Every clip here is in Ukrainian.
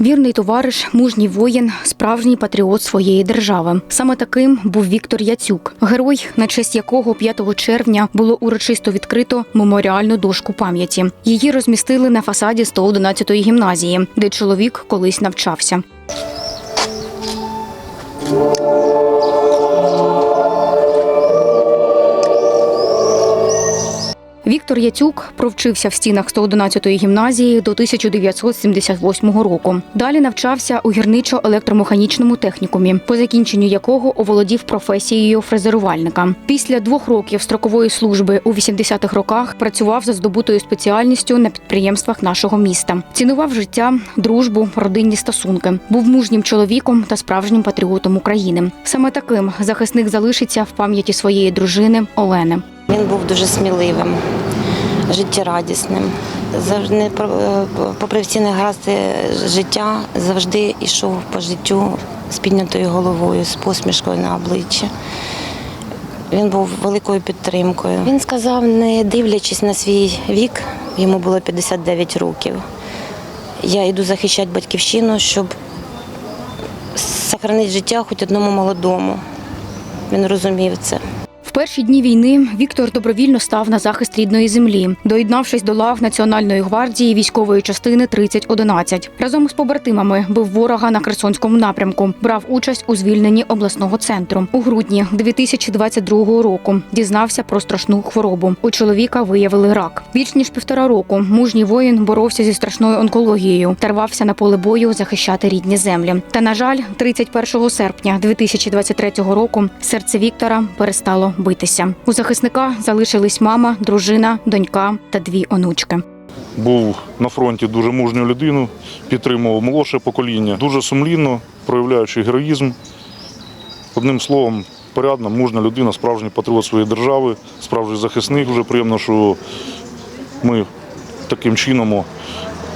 Вірний товариш, мужній воїн, справжній патріот своєї держави. Саме таким був Віктор Яцюк, герой, на честь якого 5 червня було урочисто відкрито меморіальну дошку пам'яті. Її розмістили на фасаді 111-ї гімназії, де чоловік колись навчався. Віктор Яцюк провчився в стінах 111-ї гімназії до 1978 року. Далі навчався у гірничо-електромеханічному технікумі, по закінченню якого оволодів професією фрезерувальника. Після двох років строкової служби у 80-х роках працював за здобутою спеціальністю на підприємствах нашого міста. Цінував життя, дружбу, родинні стосунки. Був мужнім чоловіком та справжнім патріотом України. Саме таким захисник залишиться в пам'яті своєї дружини Олени. Він був дуже сміливим, життєрадісним. Завжди, е, попри всі негаразди життя, завжди йшов по життю з піднятою головою, з посмішкою на обличчі. Він був великою підтримкою. Він сказав, не дивлячись на свій вік, йому було 59 років. Я йду захищати батьківщину, щоб сохранити життя хоч одному молодому. Він розумів це. Перші дні війни Віктор добровільно став на захист рідної землі, доєднавшись до лав Національної гвардії військової частини 3011. Разом з побратимами бив ворога на Херсонському напрямку, брав участь у звільненні обласного центру. У грудні 2022 року дізнався про страшну хворобу. У чоловіка виявили рак. Більш ніж півтора року мужній воїн боровся зі страшною онкологією та рвався на поле бою захищати рідні землі. Та на жаль, 31 серпня 2023 року серце Віктора перестало битися. У захисника залишились мама, дружина, донька та дві онучки. був на фронті дуже мужньою людиною, підтримував молодше покоління, дуже сумлінно, проявляючи героїзм. Одним словом, порядна, мужня людина, справжній патріот своєї держави, справжній захисник. Вже приємно, що ми таким чином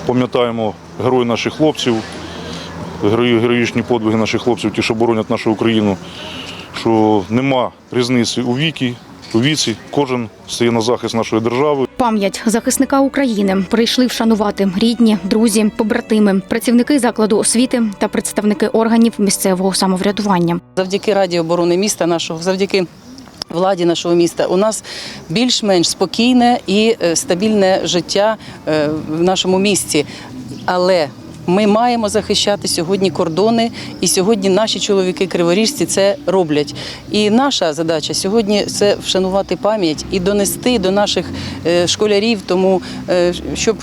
пам'ятаємо герої наших хлопців, героїчні подвиги наших хлопців, ті, що боронять нашу Україну, що нема різниці у вікі, у віці. Кожен стає на захист нашої держави. Пам'ять захисника України прийшли вшанувати рідні, друзі, побратими, працівники закладу освіти та представники органів місцевого самоврядування. Завдяки Раді оборони міста нашого, завдяки владі нашого міста, у нас більш-менш спокійне і е, стабільне життя е, в нашому місті. Але ми маємо захищати сьогодні кордони, і сьогодні наші чоловіки криворіжці це роблять. І наша задача сьогодні це вшанувати пам'ять і донести до наших е, школярів, тому е, щоб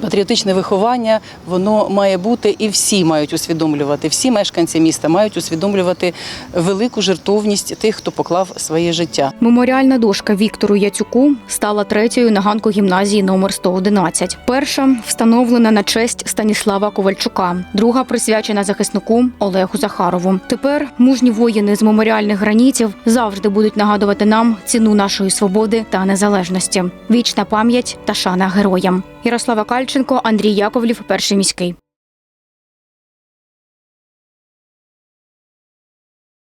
Патріотичне виховання воно має бути, і всі мають усвідомлювати. Всі мешканці міста мають усвідомлювати велику жертовність тих, хто поклав своє життя. Меморіальна дошка Віктору Яцюку стала третьою на ганку гімназії номер 111. Перша встановлена на честь Станіслава Ковальчука, друга присвячена захиснику Олегу Захарову. Тепер мужні воїни з меморіальних гранітів завжди будуть нагадувати нам ціну нашої свободи та незалежності. Вічна пам'ять та шана героям. Ярослава Кальченко, Андрій Яковлів, перший міський.